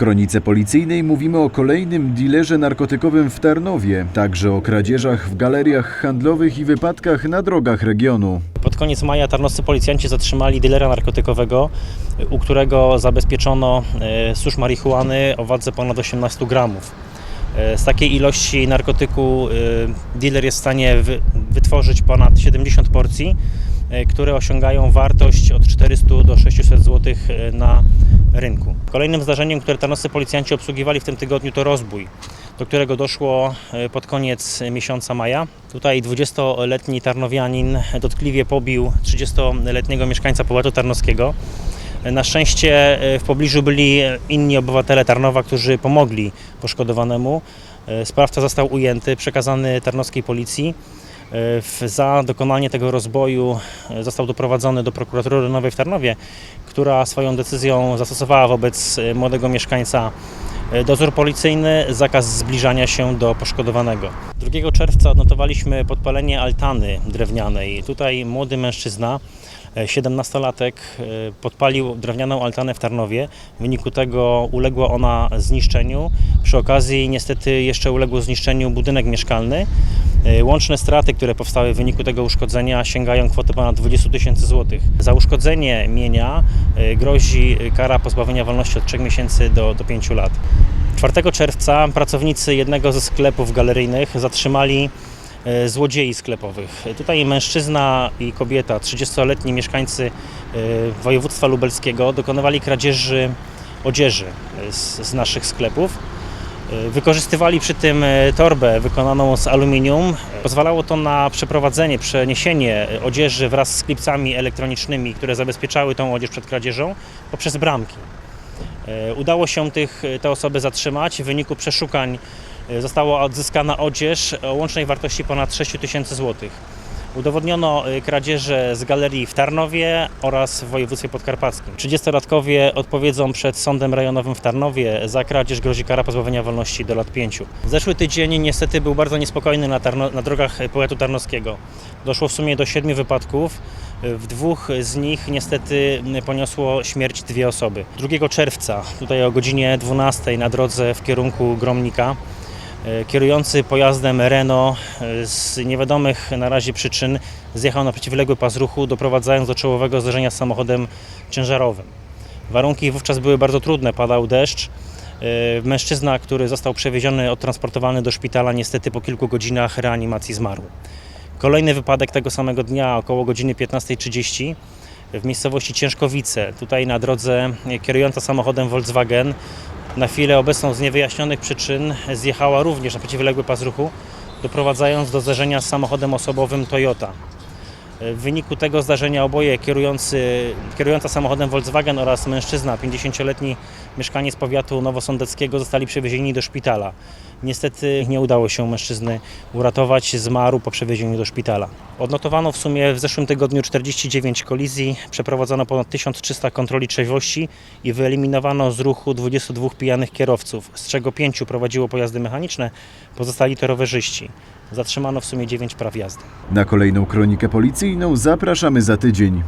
kronice policyjnej mówimy o kolejnym dealerze narkotykowym w Tarnowie, także o kradzieżach w galeriach handlowych i wypadkach na drogach regionu. Pod koniec maja tarnowscy policjanci zatrzymali dilera narkotykowego, u którego zabezpieczono e, susz marihuany o wadze ponad 18 gramów. E, Z takiej ilości narkotyku e, dealer jest w stanie wy, wytworzyć ponad 70 porcji, e, które osiągają wartość od 400 do 600 zł na rynku. Kolejnym zdarzeniem, które tarnowscy policjanci obsługiwali w tym tygodniu to rozbój, do którego doszło pod koniec miesiąca maja. Tutaj 20-letni tarnowianin dotkliwie pobił 30-letniego mieszkańca powiatu tarnowskiego. Na szczęście e, w pobliżu byli inni obywatele Tarnowa, którzy pomogli poszkodowanemu. E, Sprawca został ujęty, przekazany tarnowskiej policji. E, Za dokonanie tego rozboju został doprowadzony do prokuratury rejonowej w Tarnowie, która swoją decyzją zastosowała wobec młodego mieszkańca dozór policyjny, zakaz zbliżania się do poszkodowanego. 2 czerwca odnotowaliśmy podpalenie altany drewnianej. Tutaj młody mężczyzna, e, 17-latek, e, podpalił drewnianą altanę w Tarnowie. W wyniku tego uległa ona zniszczeniu. Przy okazji niestety jeszcze uległ zniszczeniu budynek mieszkalny. E, Łączne straty, które powstały w wyniku tego uszkodzenia sięgają kwoty ponad 20 tysięcy złotych. Za uszkodzenie mienia e, grozi kara pozbawienia wolności od 3 miesięcy do, do 5 lat. 4 czerwca pracownicy jednego ze sklepów galeryjnych zatrzymali e, złodziei sklepowych. Tutaj mężczyzna i kobieta, 30-letni mieszkańcy e, województwa lubelskiego, dokonywali kradzieży odzieży e, z, z naszych sklepów. E, Wykorzystywali przy tym e, torbę wykonaną z aluminium. Pozwalało to na przeprowadzenie, przeniesienie e, odzieży wraz z klipsami elektronicznymi, które zabezpieczały tą odzież przed kradzieżą, poprzez bramki. Udało się tych, te osoby zatrzymać. W wyniku przeszukań została odzyskana odzież o łącznej wartości ponad 6 tysięcy złotych. Udowodniono e, kradzieże z galerii w Tarnowie oraz w województwie podkarpackim. 30-latkowie odpowiedzą przed Sądem Rejonowym w Tarnowie. Za kradzież grozi kara pozbawienia wolności do lat 5. Zeszły tydzień niestety był bardzo niespokojny na, Tarno, na drogach powiatu tarnowskiego. Doszło w sumie do siedmiu wypadków. W dwóch z nich niestety poniosło śmierć dwie osoby. 2 czerwca, tutaj o godzinie 12 na drodze w kierunku Gromnika, kierujący pojazdem Renault e, z niewiadomych na razie przyczyn zjechał na przeciwległy pas ruchu, doprowadzając do czołowego zderzenia z samochodem ciężarowym. Warunki wówczas były bardzo trudne, padał deszcz. E, Mężczyzna, który został przewieziony, odtransportowany do szpitala, niestety po kilku godzinach reanimacji zmarł. Kolejny wypadek tego samego dnia, około godziny 15.30 w miejscowości Ciężkowice. Tutaj na drodze kierująca samochodem Volkswagen na chwilę obecną z niewyjaśnionych przyczyn zjechała również na przeciwległy pas ruchu, doprowadzając do zderzenia z samochodem osobowym Toyota. W wyniku tego zdarzenia oboje kierujący, kierująca samochodem Volkswagen oraz mężczyzna, 50-letni mieszkaniec powiatu nowosądeckiego zostali przewiezieni do szpitala. Niestety nie udało się mężczyzny uratować, zmarł po przewiezieniu do szpitala. Odnotowano w sumie w zeszłym tygodniu 49 kolizji, przeprowadzono ponad 1300 kontroli trzeźwości i wyeliminowano z ruchu 22 pijanych kierowców, z czego 5 prowadziło pojazdy mechaniczne, pozostali to rowerzyści. Zatrzymano w sumie 9 praw jazdy. Na kolejną kronikę policyjną zapraszamy za tydzień.